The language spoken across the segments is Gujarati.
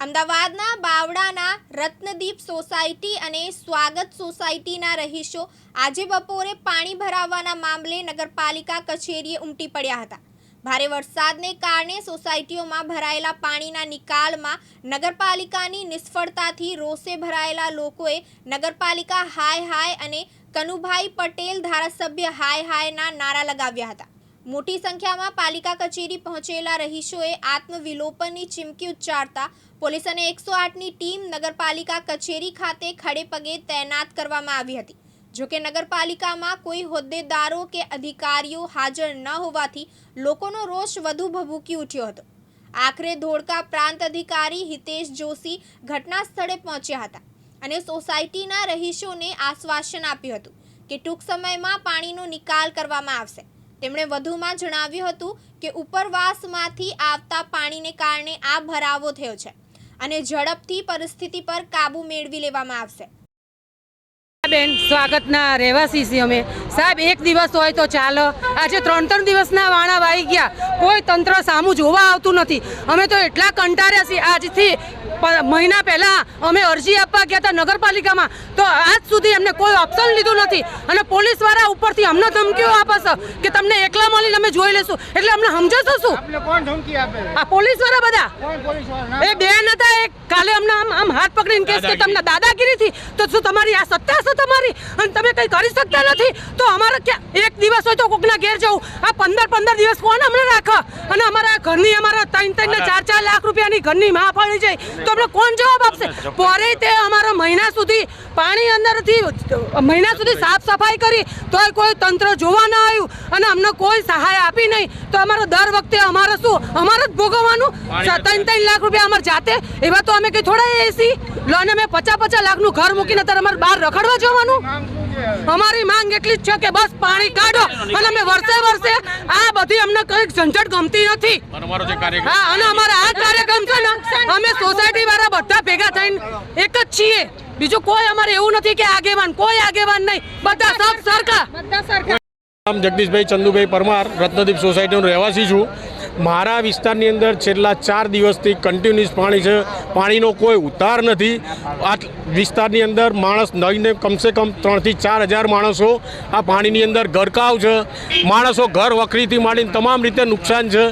અમદાવાદના બાવડાના રત્નદીપ સોસાયટી અને સ્વાગત સોસાયટીના રહીશો આજે બપોરે પાણી ભરાવાના મામલે નગરપાલિકા કચેરીએ ઉમટી પડ્યા હતા. ભારે વરસાદને કારણે સોસાયટીઓમાં ભરાયેલા પાણીના નિકાલમાં નગરપાલિકાની નિષ્ફળતાથી રોષે ભરાયેલા લોકોએ નગરપાલિકા હાય હાય અને કનુભાઈ પટેલ ધારાસભ્ય હાય હાયના નારા લગાવ્યા હતા. મોટી સંખ્યામાં પાલિકા કચેરી પહોંચેલા રહીશોએ આત્મવિલોપનની ચીમકી ઉચ્ચારતા પોલીસ અને એકસો આઠની ટીમ નગરપાલિકા કચેરી ખાતે ખડે પગે તૈનાત કરવામાં આવી હતી. જોકે નગરપાલિકામાં કોઈ હોદ્દેદારો કે અધિકારીઓ હાજર ન હોવાથી લોકોનો રોષ વધુ ભભૂકી ઉઠ્યો હતો. આખરે ધોળકા પ્રાંત અધિકારી હિતેશ જોશી ઘટના સ્થળે પહોંચ્યા હતા અને સોસાયટીના રહીશોને આશ્વાસન આપ્યું હતું કે ટૂંક સમયમાં પાણીનો નિકાલ કરવામાં આવશે. તેમણે વધુમાં જણાવ્યું હતું કે ઉપરવાસમાંથી આવતા પાણીને કારણે આ ભરાવો થયો છે અને ઝડપથી પરિસ્થિતિ પર કાબુ મેળવી લેવામાં આવશે. બેન, સ્વાગતના રહેવાસી છીએ અમે. સાહેબ, એક દિવસ હોય તો ચાલો. આજે ત્રણ ત્રણ દિવસના વાણા વાઈ ગયા. કોઈ તંત્ર સામું જોવા આવતું નથી. અમે તો એટલા કંટાળ્યા છીએ. આજથી મહિના પહેલા અમે અરજી આપવા ગયા હતા નગરપાલિકામાં. તો આજ સુધી અમને કોઈ ઓપ્શન લીધું નથી. અને પોલીસવાળા ઉપરથી અમને ધમકીઓ આપે છે કે તમને એકલા મળીને અમે જોઈ લેશું એટલે અમને સમજો શું? આપને કોણ ધમકી આપે આ પોલીસવાળા બધા? એ બેન હતા એક કાલે અમને આમ આમ હાથ પકડીને કેસ કે તમને દાદાગીરીથી તો શું તમારી આ સત્તા છે તમારી? અને તમે કંઈ કરી શકતા નથી? તો અમારે ક્યાં એક દિવસ હોય તો કોકના ઘેર જવું. આ પંદર પંદર દિવસ કોણ અમને રાખે. અને અમારા ઘરની અમારા ત્રણ ત્રણ ને ચાર ચાર લાખ રૂપિયાની ઘરની માં પડી જાય તો આપણે કોણ જવાબ આપશે? પોરે તે અમારા મહિના સુધી પાણી અંદરથી મહિના સુધી સાફ સફાઈ કરી તોય કોઈ તંત્ર જોવા ના આવ્યું અને અમને કોઈ સહાય આપી નહીં. તો અમારે દર વખતે અમારે શું? અમારે જ ભોગવવાનું? ત્રણ ત્રણ લાખ રૂપિયા અમારે જાતે? એવા તો અમે કઈ થોડા એસી લો અને અમે પચાસ પચાસ લાખનું ઘર મૂકીને અત્યારે અમારે બહાર રખડવા જવાનું? અમારી માંગ એટલી જ છે કે બસ પાણી કાઢો. અને અમે વર્ષે વર્ષે આ બધી અમને કઈ ઝંઝટ ગમતી નથી. અમારો જે કાર્યક્રમ હા અને અમારા આ કાર્યક્રમ છે ને અમે સોસાયટી વાળા બધા ભેગા થઈને એક જ છીએ. બીજું કોઈ અમારે એવું નથી કે આગેવાન કોઈ આગેવાન નહીં. બધા સબ સરખા. નામ જગદીશભાઈ ચંદુભાઈ પરમાર રત્નદીપ સોસાયટીનો રહેવાસી છું. મારા વિસ્તારની અંદર છેલ્લા ચાર દિવસથી કન્ટિન્યુઅસ પાણી છે. પાણીનો કોઈ ઉતાર નથી. આ વિસ્તારની અંદર માણસ નહીને કમસે કમ ત્રણથી ચાર હજાર માણસો આ પાણીની અંદર ગરકાવ છે. માણસો ઘર વખરીથી માંડીને તમામ રીતે નુકસાન છે.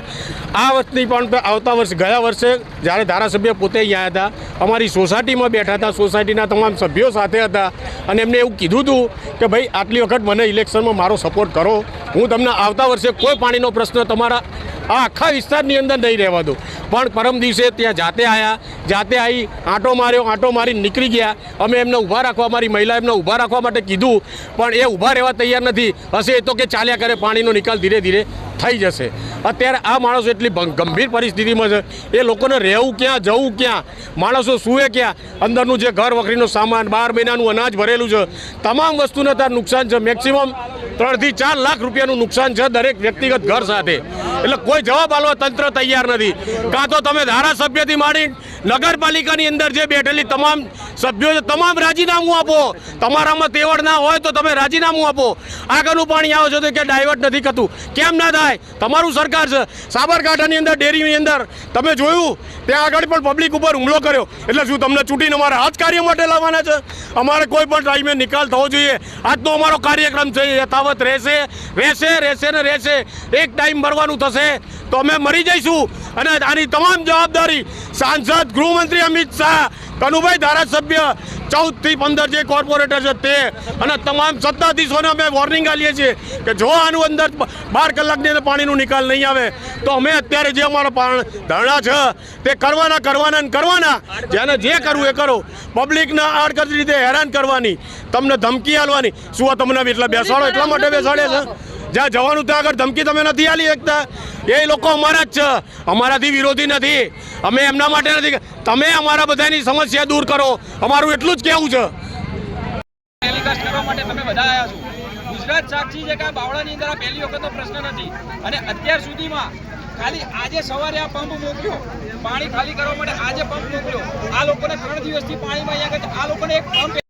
આ વર્ષની પણ આવતા વર્ષે, ગયા વર્ષે જ્યારે ધારાસભ્ય પોતે અહીંયા હતા, અમારી સોસાયટીમાં બેઠા હતા, સોસાયટીના તમામ સભ્યો સાથે હતા અને એમને એવું કીધું હતું કે ભાઈ, આટલી વખત મને ઇલેક્શનમાં મારો સપોર્ટ કરો. હું તમને આવતા વર્ષે કોઈ પાણીનો પ્રશ્ન તમારા આ આખા વિસ્તારની અંદર નહીં રહેવા દો પણ પરમ દિવસે ત્યાં જાતે આવ્યા જાતે આવી આંટો માર્યો, આંટો મારી નીકળી ગયા. અમે એમને ઊભા રાખવા, મારી મહિલા એમને ઊભા રાખવા માટે કીધું. પણ એ ઊભા રહેવા તૈયાર નથી. હશે એ તો કે ચાલ્યા કરે, પાણીનો નિકાલ ધીરે ધીરે થઈ જશે. અત્યારે આ માણસો એટલી ગંભીર પરિસ્થિતિમાં છે. એ લોકોને રહેવું ક્યાં, જવું ક્યાં? માણસો સૂવે ક્યાં? અંદરનું જે ઘર વખરીનો સામાન, બાર મહિનાનું અનાજ ભરેલું છે. તમામ વસ્તુને ત્યાં નુકસાન છે. મેક્સિમમ ત્રણથી ચાર લાખ રૂપિયાનું નુકસાન છે દરેક વ્યક્તિગત ઘર સાથે. એટલે કોઈ જવાબ આપવા તંત્ર તૈયાર નથી. કાં તો તમે ધારાસભ્યથી માંડી નગરપાલિકાની અંદર જે બેઠેલી તમામ સભ્યો છે તમામ રાજીનામું આપો. તમારામાં તેવડ ના હોય તો તમે રાજીનામું આપો. આગળનું પાણી આવે છે તો કે ડાયવર્ટ નથી કરતું કેમ ના થાય? તમારું સરકાર છે. સાબરકાંઠાની અંદર, ડેરીની અંદર. તમે જોયું? ત્યાં આગળ પણ પબ્લિક ઉપર હુમલો કર્યો. એટલે શું તમને ચૂંટીને અમારા જ કાર્ય માટે લાવવાના છે? અમારે કોઈ પણ ટાઈમે નિકાલ થવો જોઈએ. આજનો અમારો કાર્યક્રમ છે યથાવત રહેશે રહેશે રહેશે ને રહેશે. એક ટાઈમ ભરવાનું થશે તો અમે મરી જઈશું. અને આની તમામ જવાબદારી સાંસદ ગૃહમંત્રી અમિત શાહ કનુભાઈ ધારાસભ્ય ચૌદથી પંદર જે કોર્પોરેટર છે તે અને તમામ સત્તાધીશોને અમે વોર્નિંગ આપીએ છીએ કે જો આનું અંદર બાર કલાકની અંદર પાણીનું નિકાલ નહીં આવે, તો અમે અત્યારે જે અમારો ધરણા છે, તે કરવાના કરવાના ને કરવાના. જેને જે કરવું એ કરો. પબ્લિકને આડકતરી રીતે હેરાન કરવાની, તમને ધમકી આલવાની શું તમને એટલા બેસાડો? એટલા માટે બેસાડે છે? જ્યાં જવાનું ત્યાં આગળ ધમકી તમે નથી આલી શકતા. એ લોકો અમારા જ છે. અમારાથી વિરોધી નથી. અમે એમના માટે નથી તમે અમારા બધાની સમસ્યા દૂર કરો. અમારું એટલું જ કહેવું છે. પ્રશ્ન નથી. અને અત્યાર સુધીમાં ખાલી આજે સવારે આ પંપ મોકલ્યો પાણી ખાલી કરવા માટે આજે પંપ મોકલ્યો આ લોકોને ત્રણ દિવસથી પાણીમાં અહીંયા આ લોકોને એક પંપ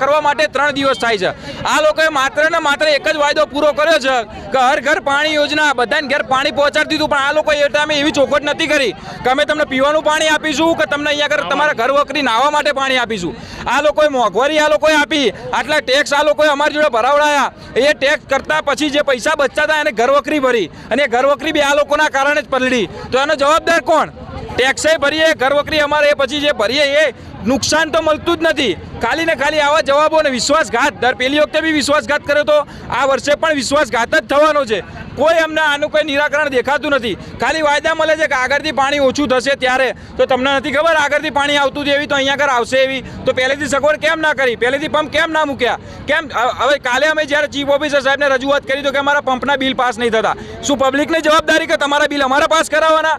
કરવા માટે ત્રણ દિવસ થાય છે. આ લોકોએ માત્ર ને માત્ર એક જ વાયદો પૂરો કર્યો છે કે હર ઘર પાણી યોજના, બધાને ઘેર પાણી પહોંચાડી દીધું, પણ આ લોકો એ ટાઈમે એવી ચોખવટ નથી કરી કે અમે તમને પીવાનું પાણી આપીશું કે તમને અહીંયા આગળ તમારા ઘર વખરી નાહવા માટે પાણી આપીશું. આ લોકોએ મોંઘવારી આ લોકોએ આપી, આટલા ટેક્સ આ લોકોએ અમારી જોડે ભરાવડાયા. એ ટેક્સ કરતા પછી જે પૈસા બચતા હતા, એને ઘરવકરી ભરી અને ઘરવકરી બી આ લોકોના કારણે જ પલળી. તો એનો જવાબદાર કોણ? ટેક્સે ભરીએ ઘરવકરી અમારે, એ પછી જે ભરીએ એ નુકસાન તો મળતું જ નથી. ખાલી ને ખાલી આવા જવાબો અને વિશ્વાસઘાત. દર પેલી વખતે બી વિશ્વાસઘાત કર્યો તો આ વર્ષે પણ વિશ્વાસઘાત જ થવાનો છે. કોઈ અમને આનું કોઈ નિરાકરણ દેખાતું નથી. ખાલી વાયદા મળે છે કે આગળથી પાણી ઓછું થશે ત્યારે. તો તમને નથી ખબર આગળથી પાણી આવતું હતું એવી તો અહીંયા આગળ આવશે એવી? તો પહેલેથી સગવડ કેમ ના કરી? પહેલેથી પંપ કેમ ના મૂક્યા? કેમ હવે કાલે અમે જ્યારે ચીફ ઓફિસર સાહેબને રજૂઆત કરી તો કે અમારા પંપના બિલ પાસ નહીં થતા. શું પબ્લિકની જવાબદારી કે તમારા બિલ અમારા પાસ કરાવવાના?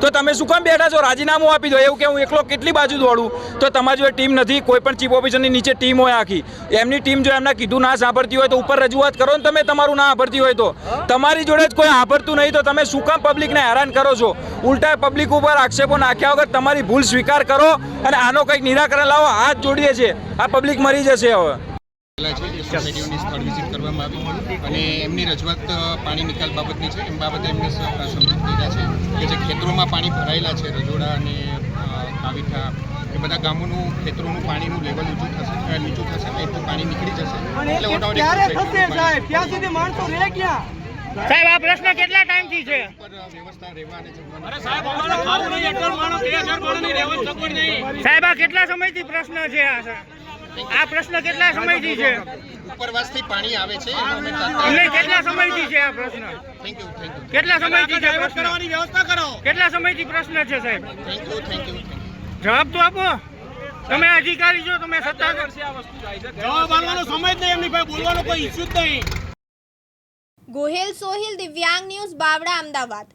તો તમે શું કામ બેઠા છો? રાજીનામું આપી દો. એવું કે હું એકલો કેટલી બાજુ દોડું? તો તમારી જોડે ટીમ નથી. કોઈ પણ ચીફ ઓફિસરની નીચે ટીમ હોય આખી. એમની ટીમ જો એમના કીધું ના સાંભળતી હોય તો ઉપર રજૂઆત કરો ને તમે તમારું ના સાંભળતી હોય તો. તમારી જોડે જ કોઈ સાંભળતું નહીં તો તમે શું કામ પબ્લિકને હેરાન કરો છો? ઉલટા પબ્લિક ઉપર આક્ષેપો નાખ્યા વગર તમારી ભૂલ સ્વીકાર કરો અને આનો કંઈક નિરાકરણ લાવો. હાથ જોડીએ છીએ. આ પબ્લિક મરી જશે હવે. સોસાયટીઓની સ્થળ વિઝિટ કરવામાં આવી. અને એમની રજૂઆત પાણી નિકાલ બાબતની છે. એમ બાબતે એમને સમજૂત કર્યા છે કે જે ખેતરોમાં પાણી ભરાયેલા છે રજોડા અને કાવીઠા એ બધા ગામોનું ખેતરોનું પાણીનું લેવલ ઊંચું થશે નીચું થશે એટલું પાણી નીકળી જશે. એટલે ઓટોમેટિક સાહેબ? આ પ્રશ્ન કેટલા ટાઈમથી છે? વ્યવસ્થા રહેવા સાહેબ આ કેટલા સમયથી પ્રશ્ન છે આ? આ પ્રશ્ન કેટલા સમયથી છે? ઉપરવાસથી પાણી આવે છે એટલે કેટલા સમયથી છે આ પ્રશ્ન? થેન્ક યુ થેન્ક યુ કેટલા સમયથી છે પ્રશ્ન? વ્યવસ્થા કરો. કેટલા સમયથી પ્રશ્ન છે સાહેબ? થેન્ક યુ થેન્ક યુ જવાબ તો આપો. તમે અધિકારી છો તમે સત્તા જવાબ આપવાનો સમય જ નહીં એમની પાસે બોલવાનો કોઈ ઇશ્યુ જ નહીં. ગોહેલ સોહિલ દિવ્યાંગ ન્યૂઝ બાવડા અમદાવાદ.